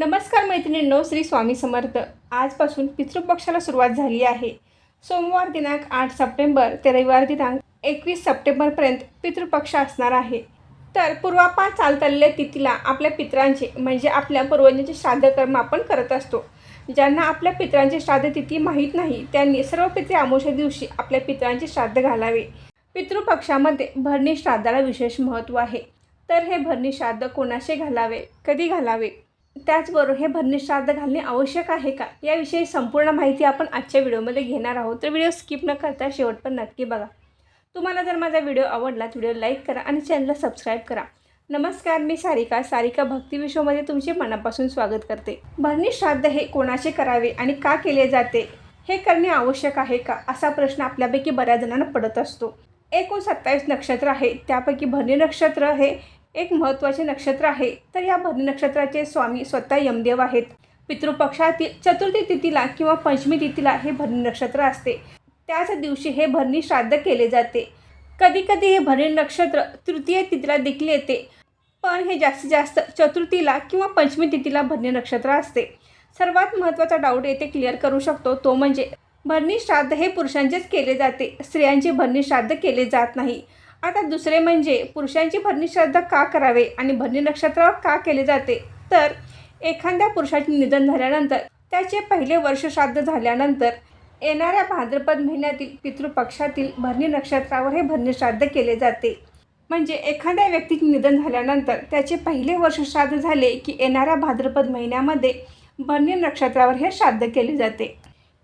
नमस्कार मैत्रिणींनो श्री स्वामी समर्थ. आजपासून पितृपक्षाला सुरुवात झाली आहे. सोमवार दिनांक आठ सप्टेंबर ते रविवार दिनांक एकवीस सप्टेंबरपर्यंत पितृपक्ष असणार आहे. तर पूर्वापार चालत आलेल्या तिथीला आपल्या पितरांचे म्हणजे आपल्या पूर्वजांचे श्राद्ध कर्म आपण करत असतो. ज्यांना आपल्या पित्रांचे श्राद्ध तिथी माहीत नाही त्यांनी सर्व पितृ अमावस्या दिवशी आपल्या पित्रांचे श्राद्ध घालावे. पितृपक्षामध्ये भरणी श्राद्धाला विशेष महत्त्व आहे. तर हे भरणी श्राद्ध कोणाशी घालावे? कधी घालावे? त्याचबरोबर हे भरणी श्राद्ध घालणे आवश्यक आहे का? याविषयी संपूर्ण माहिती आपण आजच्या व्हिडिओमध्ये घेणार आहोत. तर व्हिडिओ स्किप न करता शेवट पण नक्की बघा. तुम्हाला जर माझा व्हिडिओ आवडला तर व्हिडिओ लाईक करा आणि चॅनलला सबस्क्राईब करा. नमस्कार मी सारिका. सारिका भक्ती विश्वमध्ये तुमचे मनापासून स्वागत करते. भरणी श्राद्ध हे कोणाचे करावे आणि का केले जाते? हे करणे आवश्यक आहे का? असा प्रश्न आपल्यापैकी बऱ्याच जणांना पडत असतो. एकूण सत्तावीस नक्षत्र आहे. त्यापैकी भरणी नक्षत्र हे एक महत्त्वाचे नक्षत्र आहे. तर या भरणी नक्षत्राचे स्वामी स्वतः यमदेव आहेत. पितृपक्षातील चतुर्थी तिथीला किंवा पंचमी तिथीला हे भरणी नक्षत्र असते. त्याच दिवशी हे भरणी श्राद्ध केले जाते. कधीकधी हे भरणी नक्षत्र तृतीय तिथीला देखील येते. पण हे जास्तीत जास्त चतुर्थीला किंवा पंचमी तिथीला भरणी नक्षत्र असते. सर्वात महत्त्वाचा डाऊट येथे क्लिअर करू शकतो तो म्हणजे भरणी श्राद्ध हे पुरुषांचेच केले जाते. स्त्रियांचे भरणी श्राद्ध केले जात नाही. आता दुसरे म्हणजे पुरुषांची भरणी श्राद्ध का करावे आणि भरणी नक्षत्रावर का केले जाते? तर एखाद्या पुरुषाचे निधन झाल्यानंतर त्याचे पहिले वर्ष श्राद्ध झाल्यानंतर येणाऱ्या भाद्रपद महिन्यातील पितृपक्षातील भरणी नक्षत्रावर हे भरणी श्राद्ध केले जाते. म्हणजे एखाद्या व्यक्तीचे निधन झाल्यानंतर त्याचे पहिले वर्ष श्राद्ध झाले की येणाऱ्या भाद्रपद महिन्यामध्ये भरणी नक्षत्रावर हे श्राद्ध केले जाते.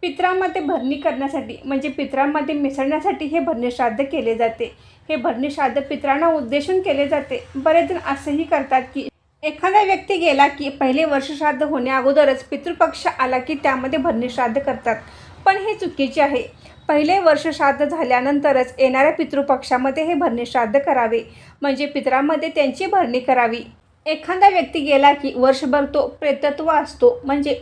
पित्रामध्ये भरणी करण्यासाठी म्हणजे पित्रांमध्ये मिसळण्यासाठी हे भरणी श्राद्ध केले जाते. हे भरणी श्राद्ध पित्रांना उद्देशून केले जाते. बरेच जण असंही करतात की एखादा व्यक्ती गेला की पहिले वर्ष श्राद्ध होण्या अगोदरच पितृपक्ष आला की त्यामध्ये भरणी श्राद्ध करतात. पण हे चुकीचे आहे. पहिले वर्ष श्राद्ध झाल्यानंतरच येणाऱ्या पितृपक्षामध्ये हे भरणी श्राद्ध करावे. म्हणजे पितरांमध्ये त्यांची भरणी करावी. एखादा व्यक्ती गेला की वर्षभर तो प्रेतत्व असतो. म्हणजे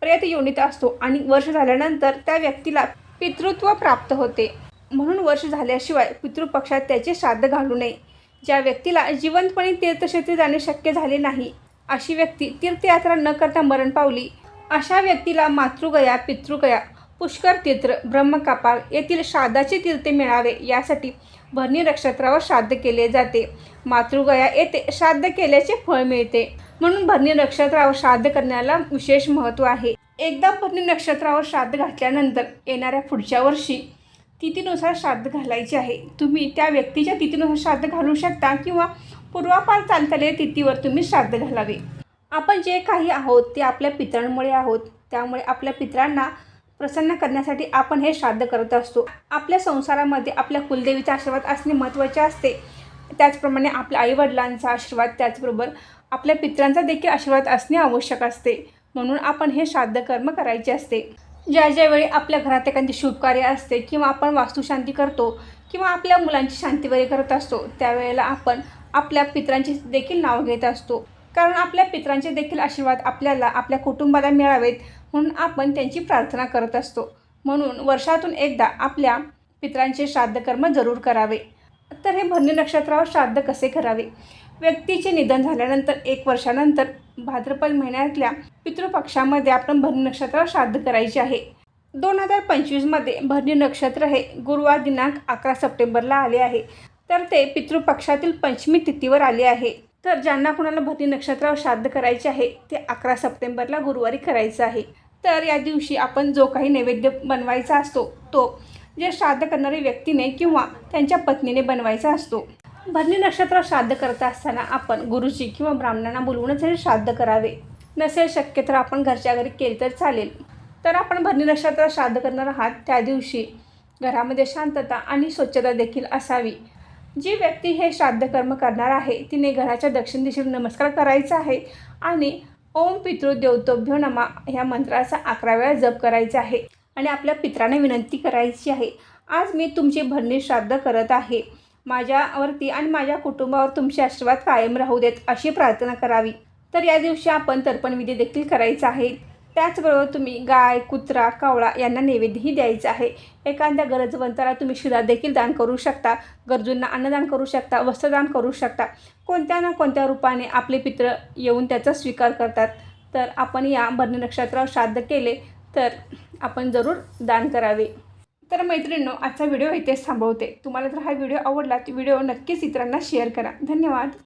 प्रेत योनीत असतो आणि वर्ष झाल्यानंतर त्या व्यक्तीला पितृत्व प्राप्त होते. म्हणून वर्ष झाल्याशिवाय पितृपक्षात त्याचे श्राद्ध घालू नये. ज्या व्यक्तीला जिवंतपणे तीर्थक्षेत्री जाणे शक्य झाले नाही अशी व्यक्ती तीर्थयात्रा न करता मरण पावली. अशा व्यक्तीला मातृगया पितृगया पुष्कर तीर्थ ब्रह्मकपाल येथील श्राद्धाचे तीर्थ मिळावे यासाठी भरणी नक्षत्रावर श्राद्ध केले जाते. मातृगया येथे श्राद्ध केल्याचे फळ मिळते. म्हणून भरणी नक्षत्रावर श्राद्ध करण्याला विशेष महत्त्व आहे. एकदा भरणी नक्षत्रावर श्राद्ध घातल्यानंतर येणाऱ्या पुढच्या वर्षी तिथीनुसार श्राद्ध घालायचे आहे. तुम्ही त्या व्यक्तीच्या तिथीनुसार श्राद्ध घालू शकता किंवा पूर्वापार चालतलेल्या तिथीवर तुम्ही श्राद्ध घालावे. आपण जे काही आहोत ते आपल्या पितरांमुळे आहोत. त्यामुळे आपल्या पितरांना प्रसन्न करण्यासाठी आपण हे श्राद्ध करत असतो. आपल्या संसारामध्ये आपल्या कुलदेवीचा आशीर्वाद असणे महत्त्वाचे असते. त्याचप्रमाणे आपल्या आईवडिलांचा आशीर्वाद त्याचबरोबर आपल्या पित्रांचा देखील आशीर्वाद असणे आवश्यक असते. म्हणून आपण हे श्राद्ध कर्म करायचे असते. ज्या ज्यावेळी आपल्या घरात एखादी शुभकार्य असते किंवा आपण वास्तुशांती करतो किंवा आपल्या मुलांची शांती वगैरे करत असतो त्यावेळेला आपण आपल्या पितरांचे देखील नाव घेत असतो. कारण आपल्या पित्रांचे देखील आशीर्वाद आपल्याला आपल्या कुटुंबाला मिळावेत. म्हणून आपण त्यांची प्रार्थना करत असतो. म्हणून वर्षातून एकदा आपल्या पितरांचे श्राद्धकर्म जरूर करावे. तर हे भरणी नक्षत्रावर श्राद्ध कसे करावे? व्यक्तीचे निधन झाल्यानंतर एक वर्षानंतर भाद्रपद महिन्यातल्या पितृपक्षामध्ये आपण भरणी नक्षत्रावर श्राद्ध करायचे आहे. दोन हजार पंचवीसमध्ये भरणी नक्षत्र हे गुरुवार दिनांक अकरा सप्टेंबरला आले आहे. तर ते पितृपक्षातील पंचमी तिथीवर आले आहे. तर ज्यांना कुणाला भरणी नक्षत्रावर श्राद्ध करायचे आहे ते अकरा सप्टेंबरला गुरुवारी करायचं आहे. तर या दिवशी आपण जो काही नैवेद्य बनवायचा असतो तो जे श्राद्ध करणारी व्यक्तीने किंवा त्यांच्या पत्नीने बनवायचा असतो. भरणी नक्षत्रावर श्राद्ध करत असताना आपण गुरुजी किंवा ब्राह्मणांना बोलवूनच हे श्राद्ध करावे. नसेल शक्य तर आपण घरच्या घरी केले तर चालेल. तर आपण भरणी नक्षत्रावर श्राद्ध करणार आहात त्या दिवशी घरामध्ये शांतता आणि स्वच्छता देखील असावी. जी व्यक्ती हे श्राद्ध कर्म करणार आहे तिने घराच्या दक्षिण दिशेला नमस्कार करायचा आहे आणि ओम पितृ देवतोभ्यो नमा ह्या मंत्राचा अकरा वेळा जप करायचा आहे आणि आपल्या पित्राने विनंती करायची आहे. आज मी तुमची भरणी श्राद्ध करत आहे. माझ्यावरती आणि माझ्या कुटुंबावर तुमचे आशीर्वाद कायम राहू देत अशी प्रार्थना करावी. तर या दिवशी आपण तर्पणविधी देखील करायचा आहे. त्याचबरोबर तुम्ही गाय कुत्रा कावळा यांना नैवेद्यही द्यायचा आहे. एखाद्या गरजवंताला तुम्ही शिरा देखील दान करू शकता गरजूंना अन्नदान करू शकता वस्त्रदान करू शकता. कोणत्या ना कोणत्या रूपाने आपले पित्र येऊन त्याचा स्वीकार करतात? तर आपण या भरणी नक्षत्रावर श्राद्ध केले तर आपण जरूर दान करावे. तर मैत्रिणींनो आजचा व्हिडिओ इथेच थांबवते. तुम्हाला जर हा व्हिडिओ आवडला तर व्हिडिओ नक्कीच इतरांना शेअर करा. धन्यवाद.